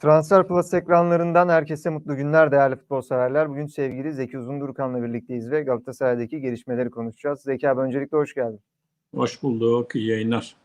Transfer Plus ekranlarından herkese mutlu günler değerli futbol severler. Bugün sevgili Zeki Uzundurkan'la birlikteyiz ve Galatasaray'daki gelişmeleri konuşacağız. Zeki abi öncelikle hoş geldin. Hoş bulduk. İyi yayınlar.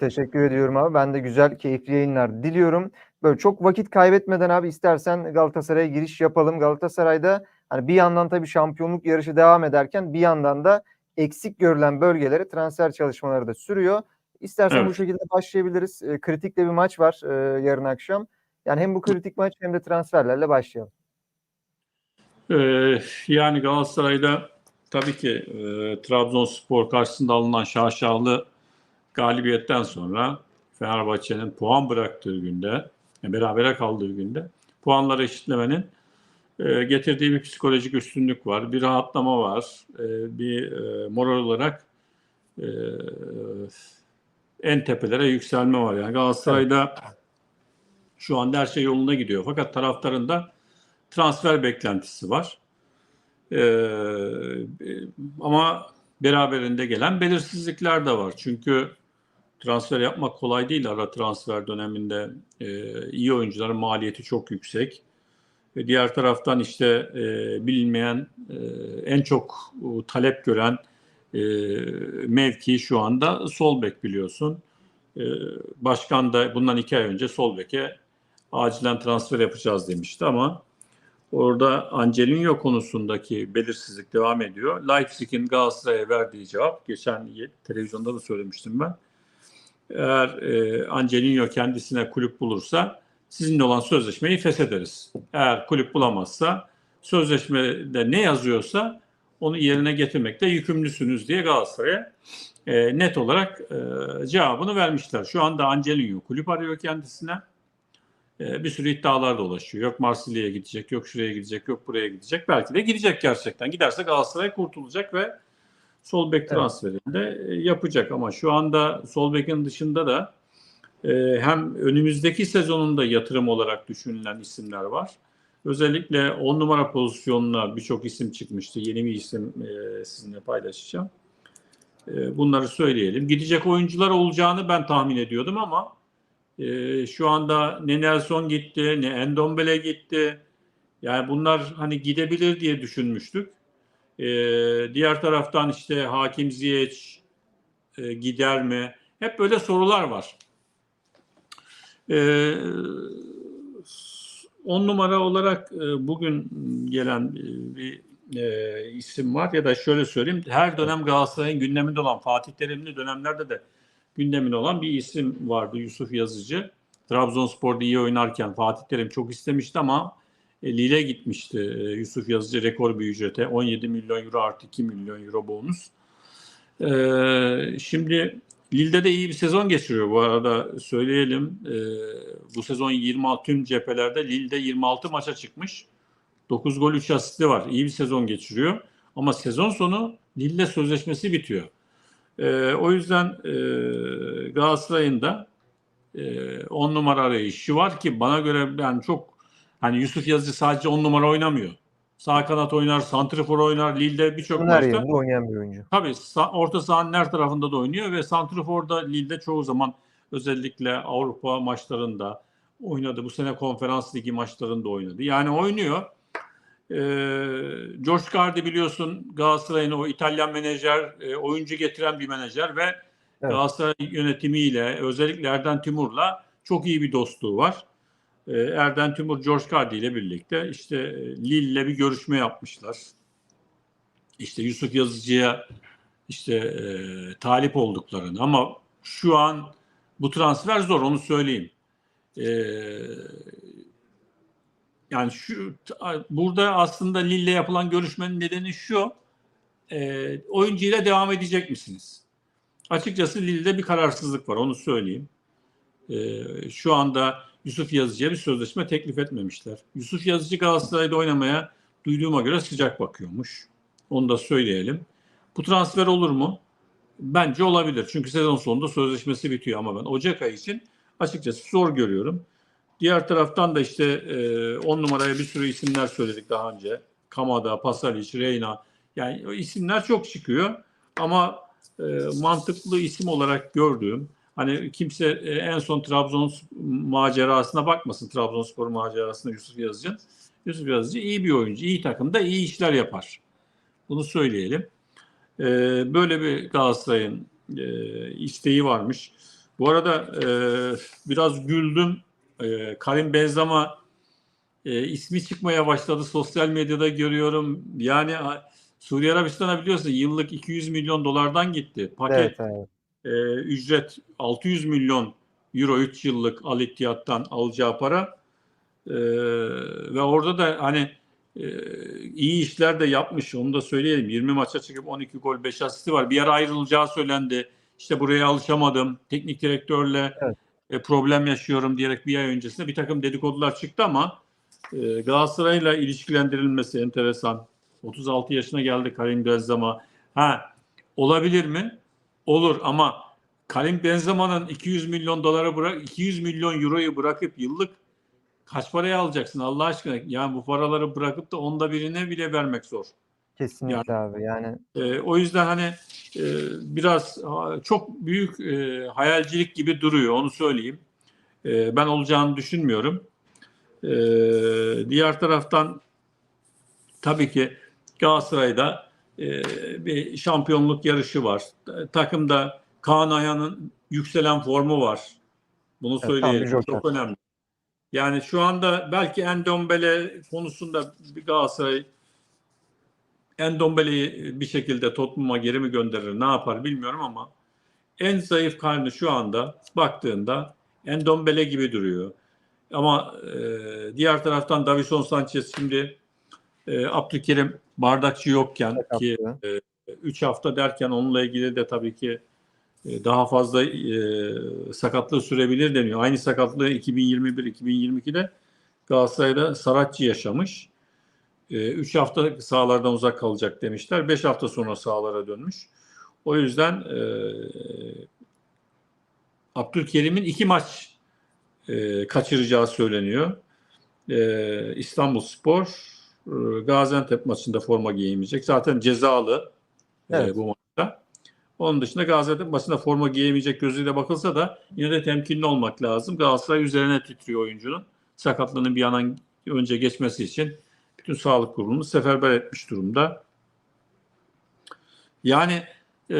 Teşekkür ediyorum abi. Ben de güzel, keyifli yayınlar diliyorum. Böyle çok vakit kaybetmeden abi istersen Galatasaray'a giriş yapalım. Galatasaray'da hani bir yandan tabii şampiyonluk yarışı devam ederken bir yandan da eksik görülen bölgelere transfer çalışmaları da sürüyor. İstersen Evet. bu şekilde başlayabiliriz. E, kritik de bir maç var e, yarın akşam. Yani hem bu kritik maç hem de transferlerle başlayalım. Ee, yani Galatasaray'da tabii ki e, Trabzonspor karşısında alınan şaşalı galibiyetten sonra Fenerbahçe'nin puan bıraktığı günde, yani berabere kaldığı günde puanları eşitlemenin e, getirdiği bir psikolojik üstünlük var. Bir rahatlama var. E, bir e, moral olarak e, en tepelere yükselme var. Yani Galatasaray'da şu anda her şey yolunda gidiyor. Fakat taraftarın da transfer beklentisi var. Ee, ama beraberinde gelen belirsizlikler de var. Çünkü transfer yapmak kolay değil ara transfer döneminde. Ee, iyi oyuncuların maliyeti çok yüksek. Ve diğer taraftan işte e, bilinmeyen, e, en çok e, talep gören e, mevki şu anda sol bek biliyorsun. E, başkan da bundan iki ay önce sol beke acilen transfer yapacağız demişti ama orada Angelino konusundaki belirsizlik devam ediyor. Leipzig'in Galatasaray'a verdiği cevap, geçen televizyonda da söylemiştim ben. Eğer e, Angelino kendisine kulüp bulursa sizinle olan sözleşmeyi feshederiz. Eğer kulüp bulamazsa sözleşmede ne yazıyorsa onu yerine getirmekte yükümlüsünüz diye Galatasaray'a e, net olarak e, cevabını vermişler. Şu anda Angelino kulüp arıyor kendisine. E, bir sürü iddialar dolaşıyor. Yok Marsilya'ya gidecek, yok şuraya gidecek, yok buraya gidecek. Belki de gidecek gerçekten. Giderse Galatasaray kurtulacak ve sol bek Evet. transferini de e, yapacak. Ama şu anda sol bekin dışında da e, hem önümüzdeki sezonunda yatırım olarak düşünülen isimler var. Özellikle 10 numara pozisyonuna birçok isim çıkmıştı. Yeni bir isim e, sizinle paylaşacağım. E, bunları söyleyelim. Gidecek oyuncular olacağını ben tahmin ediyordum ama e, şu anda ne Nelson gitti, ne Endombele gitti. Yani bunlar hani gidebilir diye düşünmüştük. E, diğer taraftan işte Hakim Ziyech e, gider mi? Hep böyle sorular var. E, on numara olarak e, bugün gelen e, bir e, isim var ya da şöyle söyleyeyim her dönem Galatasaray'ın gündeminde olan Fatih Terimli dönemlerde de gündeminde olan bir isim vardı Yusuf Yazıcı. Trabzonspor'da iyi oynarken Fatih Terim çok istemişti ama e, Lille gitmişti e, Yusuf Yazıcı rekor bir ücrete 17 milyon euro artı 2 milyon euro bonus. E, şimdi Lille'de de iyi bir sezon geçiriyor bu arada söyleyelim. Bu sezon 26 tüm cephelerde Lille'de 26 maça çıkmış. 9 gol 3 asisti var. İyi bir sezon geçiriyor. Ama sezon sonu Lille sözleşmesi bitiyor. E, o yüzden e, Galatasaray'ın da 10 numara arayışı var ki bana göre yani çok hani Yusuf Yazıcı sadece 10 numara oynamıyor. Sağ kanat oynar, santrifor oynar, Lille'de birçok maçta. yerinde oynayan bir oyuncu. Tabii orta sahanın her tarafında da oynuyor ve Santrifor'da Lille'de çoğu zaman özellikle Avrupa maçlarında oynadı. Bu sene konferans ligi maçlarında oynadı. Yani oynuyor. Ee, George Cardi biliyorsun Galatasaray'ın o İtalyan menajer, e, oyuncu getiren bir menajer ve Evet. Galatasaray yönetimiyle özellikle Erden Timur'la çok iyi bir dostluğu var. Ee, Erden Timur George Cardi ile birlikte işte e, Lille'le bir görüşme yapmışlar. İşte Yusuf Yazıcı'ya işte e, talip olduklarını ama şu an bu transfer zor onu söyleyeyim. E, yani şu burada aslında Lille yapılan görüşmenin nedeni şu. E, oyuncuyla devam edecek misiniz? Açıkçası Lille'de bir kararsızlık var onu söyleyeyim. E, şu anda Yusuf Yazıcı'ya bir sözleşme teklif etmemişler. Yusuf Yazıcı Galatasaray'da oynamaya duyduğuma göre sıcak bakıyormuş. Onu da söyleyelim. Bu transfer olur mu? Bence olabilir. Çünkü sezon sonunda sözleşmesi bitiyor ama ben Ocak ayı için açıkçası zor görüyorum. Diğer taraftan da işte 10 numaraya bir sürü isimler söyledik daha önce. Kamada, Pasalic, Reyna. Yani isimler çok çıkıyor. Ama e, mantıklı isim olarak gördüğüm Hani kimse e, en son Trabzon macerasına bakmasın. Trabzonspor macerasına Yusuf Yazıcı. Yusuf Yazıcı iyi bir oyuncu, iyi takımda iyi işler yapar. Bunu söyleyelim. Ee, böyle bir Galatasaray'ın e, isteği varmış. Bu arada e, biraz güldüm. E, Karim Benzema e, ismi çıkmaya başladı. Sosyal medyada görüyorum. Yani Suriye Arabistan'a biliyorsun yıllık 200 milyon dolardan gitti. Paket Evet, evet. e, ücret 600 milyon euro 3 yıllık Al Ittihad'dan alacağı para. E, ve orada da hani e, iyi işler de yapmış onu da söyleyelim. 20 maça çıkıp 12 gol 5 asisti var. Bir ara ayrılacağı söylendi. İşte buraya alışamadım. Teknik direktörle Evet. E, problem yaşıyorum diyerek bir ay öncesinde bir takım dedikodular çıktı ama e, Galatasaray'la ilişkilendirilmesi enteresan. 36 yaşına geldi Karim Benzema. Ha olabilir mi? Olur ama Karim Benzema'nın 200 milyon dolara bırak 200 milyon euroyu bırakıp yıllık kaç paraya alacaksın Allah aşkına? Yani bu paraları bırakıp da onda birine bile vermek zor. Kesinlikle abi. Yani Ee, o yüzden hani e, biraz ha, çok büyük e, hayalcilik gibi duruyor onu söyleyeyim. E, ben olacağını düşünmüyorum. E, diğer taraftan tabii ki Galatasaray'da e, bir şampiyonluk yarışı var. Takımda Kaan Ayhan'ın yükselen formu var. Bunu söyleyelim. joker. Çok önemli. Yani şu anda belki Endombele konusunda bir Galatasaray Endombele'yi bir şekilde Tottenham'a geri mi gönderir, ne yapar bilmiyorum ama en zayıf karnı şu anda baktığında Endombele gibi duruyor. Ama e, diğer taraftan Davison Sanchez şimdi e, Abdülkerim bardakçı yokken ki Sakattı. 3 hafta derken onunla ilgili de tabii ki e, daha fazla e, sakatlığı sürebilir deniyor. Aynı sakatlığı 2021-2022'de Galatasaray'da Saratçı yaşamış. 3 hafta sahalardan uzak kalacak demişler. 5 hafta sonra sahalara dönmüş. O yüzden e, Abdülkerim'in iki maç e, kaçıracağı söyleniyor. E, İstanbul Spor e, Gaziantep maçında forma giyemeyecek. Zaten cezalı e, Evet. bu maçta. Onun dışında Gaziantep maçında forma giyemeyecek gözüyle bakılsa da yine de temkinli olmak lazım. Galatasaray üzerine titriyor oyuncunun. Sakatlığının bir an önce geçmesi için bütün sağlık kurulunu seferber etmiş durumda. Yani e,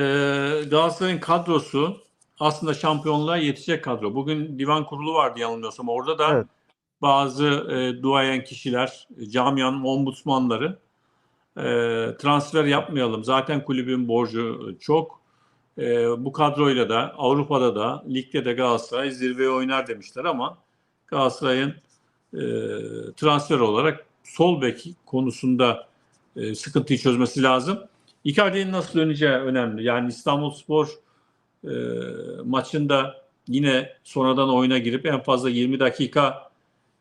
Galatasaray'ın kadrosu aslında şampiyonluğa yetecek kadro. Bugün divan kurulu vardı yanılmıyorsam. Orada da Evet. bazı e, duayen kişiler, e, camianın ombudsmanları e, transfer yapmayalım. Zaten kulübün borcu çok. E, bu kadroyla da Avrupa'da da ligde de Galatasaray zirveye oynar demişler ama Galatasaray'ın e, transfer olarak sol bek konusunda e, sıkıntıyı çözmesi lazım. Icardi'nin nasıl döneceği önemli. Yani İstanbulspor e, maçında yine sonradan oyuna girip en fazla 20 dakika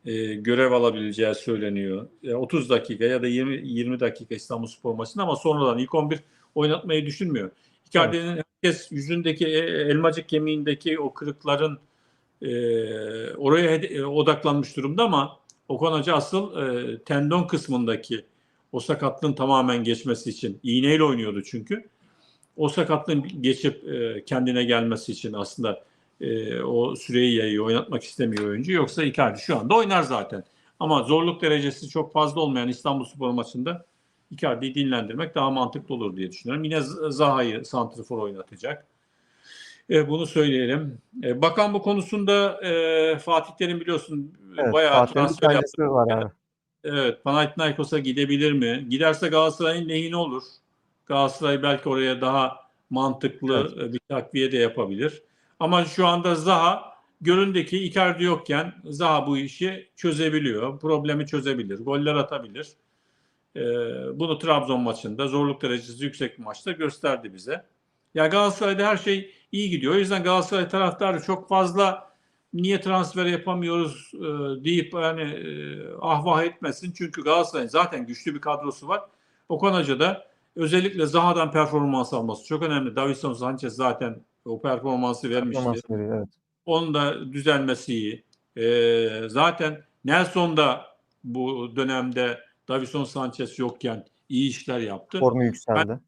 e, görev alabileceği söyleniyor. E, 30 dakika ya da 20 20 dakika İstanbulspor maçında ama sonradan ilk 11 oynatmayı düşünmüyor. Icardi'nin herkes yüzündeki e, elmacık kemiğindeki o kırıkların e, oraya e, odaklanmış durumda ama Okan Hoca asıl e, tendon kısmındaki o sakatlığın tamamen geçmesi için iğneyle oynuyordu çünkü. O sakatlığın geçip e, kendine gelmesi için aslında e, o süreyi yayıyor, oynatmak istemiyor oyuncu. Yoksa Icardi şu anda oynar zaten. Ama zorluk derecesi çok fazla olmayan İstanbulspor maçında Icardi'yi dinlendirmek daha mantıklı olur diye düşünüyorum. Yine Zaha'yı santrifor oynatacak. E, bunu söyleyelim. E, bakan bu konusunda e, Fatih Terim biliyorsun evet, bayağı transfer yaptı. var abi. Evet, Panathinaikos'a gidebilir mi? Giderse Galatasaray'ın lehine olur. Galatasaray belki oraya daha mantıklı e, bir takviye de yapabilir. Ama şu anda Zaha göründeki Icardi yokken Zaha bu işi çözebiliyor. Problemi çözebilir. Goller atabilir. E, bunu Trabzon maçında zorluk derecesi yüksek bir maçta gösterdi bize. Ya Galatasaray'da her şey iyi gidiyor. O yüzden Galatasaray taraftarı çok fazla niye transfer yapamıyoruz e, deyip yani e, ahvah etmesin. Çünkü Galatasaray'ın zaten güçlü bir kadrosu var. Okan Hoca da özellikle Zaha'dan performans alması çok önemli. Davison Sanchez zaten o performansı vermişti. Performans veriyor, evet. Onun da düzelmesi iyi. E, zaten Nelson da bu dönemde Davison Sanchez yokken iyi işler yaptı. Formu yükseldi.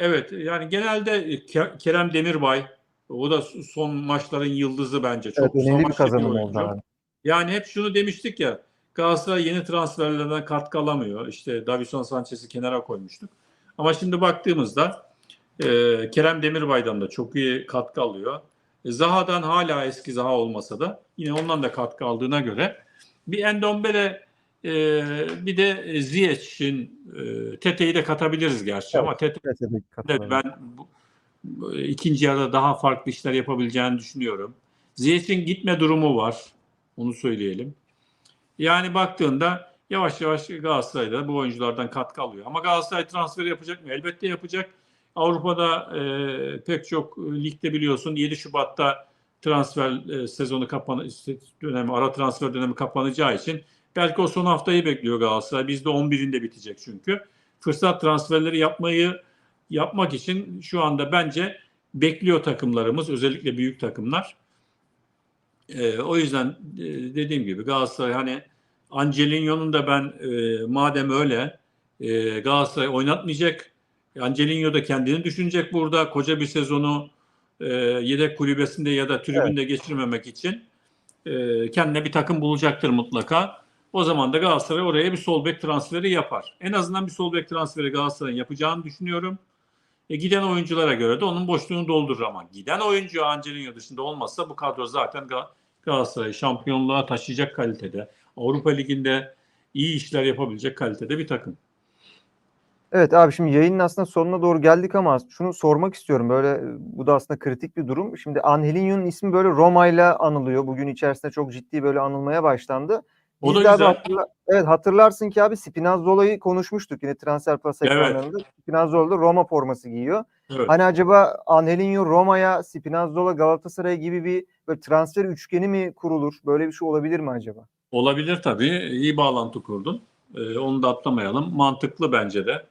Evet yani genelde Ke- Kerem Demirbay O da son maçların yıldızı bence. Çok Evet, önemli bir kazanım oldu abi. Yani hep şunu demiştik ya Galatasaray yeni transferlerden katkı alamıyor. İşte Davison Sanchez'i kenara koymuştuk. Ama şimdi baktığımızda e, Kerem Demirbay'dan da çok iyi katkı alıyor. E, Zaha'dan hala eski Zaha olmasa da yine ondan da katkı aldığına göre bir Endombele e, bir de Ziyech'in e, Tete'yi de katabiliriz gerçi Evet. ama Tete Evet, ben ikinci yarıda daha farklı işler yapabileceğini düşünüyorum. Ziyech'in gitme durumu var. Onu söyleyelim. Yani baktığında yavaş yavaş Galatasaray'da bu oyunculardan katkı alıyor. Ama Galatasaray transferi yapacak mı? Elbette yapacak. Avrupa'da e, pek çok ligde biliyorsun 7 Şubat'ta transfer e, sezonu kapan dönemi ara transfer dönemi kapanacağı için belki o son haftayı bekliyor Galatasaray. Bizde 11'inde bitecek çünkü. Fırsat transferleri yapmayı yapmak için şu anda bence bekliyor takımlarımız özellikle büyük takımlar. Ee, o yüzden e, dediğim gibi Galatasaray hani Angelinho'nun da ben e, madem öyle e, Galatasaray oynatmayacak. Angelinho da kendini düşünecek burada koca bir sezonu e, yedek kulübesinde ya da tribünde geçirmemek için e, kendine bir takım bulacaktır mutlaka. O zaman da Galatasaray oraya bir sol bek transferi yapar. En azından bir sol bek transferi Galatasaray'ın yapacağını düşünüyorum. E, giden oyunculara göre de onun boşluğunu doldurur ama giden oyuncu Angelino dışında olmazsa bu kadro zaten Ga- Galatasaray şampiyonluğa taşıyacak kalitede. Avrupa Ligi'nde iyi işler yapabilecek kalitede bir takım. Evet abi şimdi yayının aslında sonuna doğru geldik ama şunu sormak istiyorum. Böyle bu da aslında kritik bir durum. Şimdi Angelinho'nun ismi böyle Roma ile anılıyor. Bugün içerisinde çok ciddi böyle anılmaya başlandı. O Biz da güzel. hatırla- evet hatırlarsın ki abi Spinazzola'yı konuşmuştuk yine transfer pas Evet. ekranlarında. Spinazzola da Roma forması giyiyor. Evet. Hani acaba Angelinho Roma'ya, Spinazzola Galatasaray gibi bir böyle transfer üçgeni mi kurulur? Böyle bir şey olabilir mi acaba? Olabilir tabii. İyi bağlantı kurdun. Ee, onu da atlamayalım. Mantıklı bence de.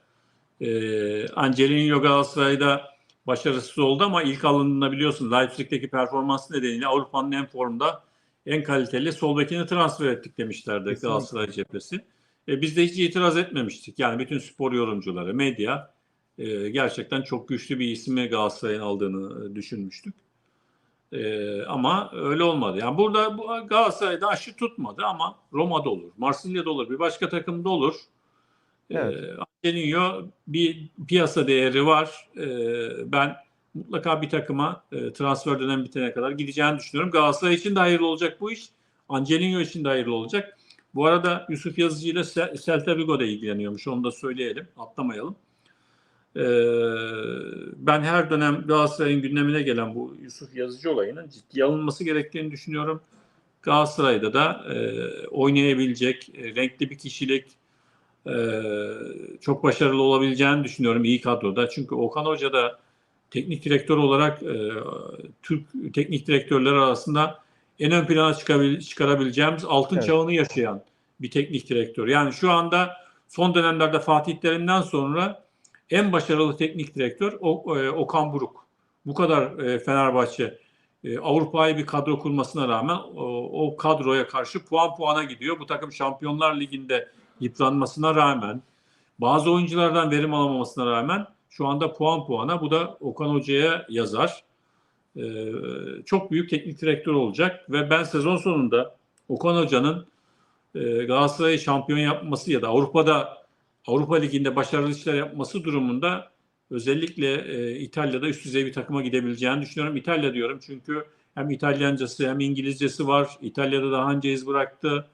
Ee, Angelino Galatasaray'da başarısız oldu ama ilk alındığında biliyorsun Leipzig'teki performansı nedeniyle Avrupa'nın en formda en kaliteli sol bekini transfer ettik demişlerdi Kesinlikle. Galatasaray cephesi. E, biz de hiç itiraz etmemiştik. Yani bütün spor yorumcuları, medya e, gerçekten çok güçlü bir ismi Galatasaray'ın aldığını e, düşünmüştük. E, ama öyle olmadı. Yani burada bu Galatasaray'da aşı tutmadı ama Roma'da olur, Marsilya'da olur, bir başka takımda olur. Evet. E, Angelino bir piyasa değeri var. E, ben mutlaka bir takıma e, transfer dönemi bitene kadar gideceğini düşünüyorum. Galatasaray için de hayırlı olacak bu iş. Angelino için de hayırlı olacak. Bu arada Yusuf Yazıcı ile Se- Celta Vigo da ilgileniyormuş. Onu da söyleyelim. Atlamayalım. Ee, ben her dönem Galatasaray'ın gündemine gelen bu Yusuf Yazıcı olayının ciddiye alınması gerektiğini düşünüyorum. Galatasaray'da da e, oynayabilecek, e, renkli bir kişilik, e, çok başarılı olabileceğini düşünüyorum iyi kadroda. Çünkü Okan Hoca da teknik direktör olarak e, Türk teknik direktörler arasında en ön plana çıkabil- çıkarabileceğimiz altın Evet. çağını yaşayan bir teknik direktör. Yani şu anda son dönemlerde Fatih Terim'den sonra en başarılı teknik direktör o, e, Okan Buruk. Bu kadar e, Fenerbahçe e, Avrupa'yı bir kadro kurmasına rağmen o, o kadroya karşı puan puana gidiyor. Bu takım Şampiyonlar Ligi'nde yıpranmasına rağmen bazı oyunculardan verim alamamasına rağmen şu anda puan puana bu da Okan Hoca'ya yazar. Ee, çok büyük teknik direktör olacak ve ben sezon sonunda Okan Hoca'nın e, Galatasaray'ı şampiyon yapması ya da Avrupa'da Avrupa Ligi'nde başarılı işler yapması durumunda özellikle e, İtalya'da üst düzey bir takıma gidebileceğini düşünüyorum. İtalya diyorum çünkü hem İtalyancası hem İngilizcesi var. İtalya'da daha önce iz bıraktı.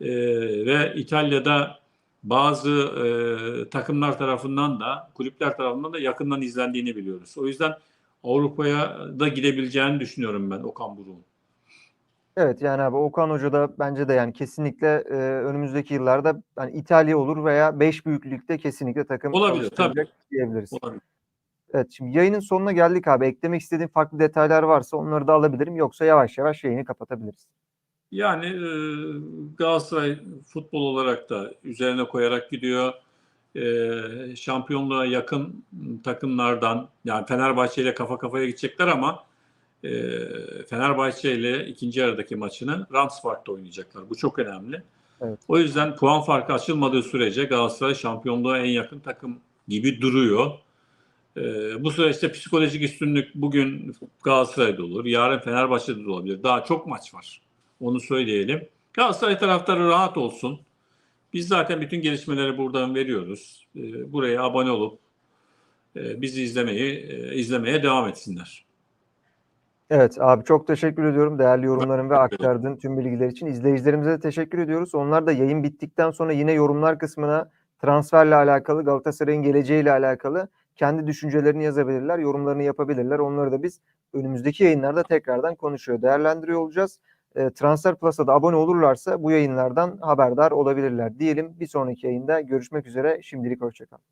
E, ve İtalya'da bazı e, takımlar tarafından da kulüpler tarafından da yakından izlendiğini biliyoruz. O yüzden Avrupa'ya da gidebileceğini düşünüyorum ben Okan Buruk'un. Evet yani abi Okan Hoca da bence de yani kesinlikle e, önümüzdeki yıllarda yani İtalya olur veya 5 büyük ligde kesinlikle takım Olabilir, çalıştıracak diyebiliriz. Olabilir. Evet şimdi yayının sonuna geldik abi. Eklemek istediğin farklı detaylar varsa onları da alabilirim. Yoksa yavaş yavaş yayını kapatabiliriz. Yani e, Galatasaray futbol olarak da üzerine koyarak gidiyor. E, şampiyonluğa yakın takımlardan yani Fenerbahçe ile kafa kafaya gidecekler ama e, Fenerbahçe ile ikinci yarıdaki maçını Ramspark'ta oynayacaklar. Bu çok önemli. Evet. O yüzden puan farkı açılmadığı sürece Galatasaray şampiyonluğa en yakın takım gibi duruyor. Ee, bu süreçte psikolojik üstünlük bugün Galatasaray'da olur, yarın Fenerbahçe'de de olabilir. Daha çok maç var. Onu söyleyelim. Galatasaray taraftarı rahat olsun. Biz zaten bütün gelişmeleri buradan veriyoruz. Ee, buraya abone olup e, bizi izlemeyi e, izlemeye devam etsinler. Evet abi çok teşekkür ediyorum değerli yorumların ve aktardığın tüm bilgiler için. İzleyicilerimize de teşekkür ediyoruz. Onlar da yayın bittikten sonra yine yorumlar kısmına transferle alakalı, Galatasaray'ın geleceğiyle alakalı kendi düşüncelerini yazabilirler, yorumlarını yapabilirler. Onları da biz önümüzdeki yayınlarda tekrardan konuşuyor, değerlendiriyor olacağız. E, Transfer Plus'a da abone olurlarsa bu yayınlardan haberdar olabilirler diyelim. Bir sonraki yayında görüşmek üzere. Şimdilik hoşçakalın.